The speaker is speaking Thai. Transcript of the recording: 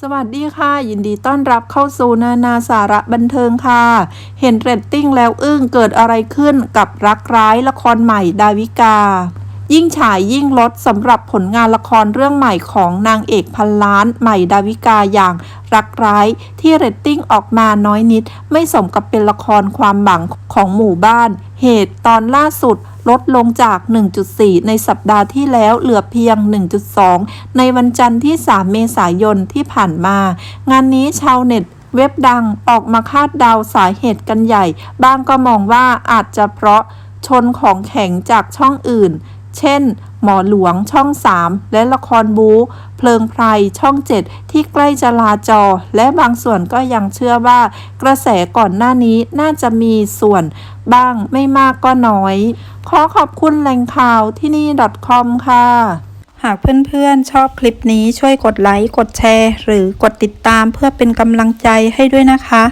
สวัสดีค่ะ ยินดีต้อนรับเข้าสู่นานาสาระบันเทิงค่ะ เห็นเรตติ้งแล้วอึ้งเกิดอะไรขึ้นกับรักร้ายละครใหม่ดาวิกา ยิ่งฉายยิ่งลดสำหรับผลงานละครเรื่องใหม่ของนางเอกพันล้านใหม่ดาวิกาอย่างรักร้ายที่เรตติ้งออกมาน้อยนิด ไม่สมกับเป็นละครความหวังของหมู่บ้าน เหตุตอนล่าสุด ลดลงจาก 1.4 ในสัปดาห์ที่แล้วเหลือเพียง 1.2 ในวันจันทร์ที่ 3 เมษายนที่ผ่านมา งานนี้ชาวเน็ตเว็บดังออกมาคาดเดาสาเหตุกันใหญ่ บ้างก็มองว่าอาจจะเพราะชนของแข็งจากช่องอื่น เช่น หมอหลวงช่อง 3 และละครบูเพลิงไพรช่อง 7 ที่ใกล้จะลาจอ และบางส่วนก็ยังเชื่อว่า กระแสก่อนหน้านี้น่าจะมีส่วน บ้างไม่มากก็น้อย ขอขอบคุณแหล่งข่าวที่นี่ .com ค่ะ หากเพื่อนๆชอบคลิปนี้ช่วยกดไลค์ กดแชร์ หรือกดติดตามเพื่อเป็นกำลังใจให้ด้วยนะคะ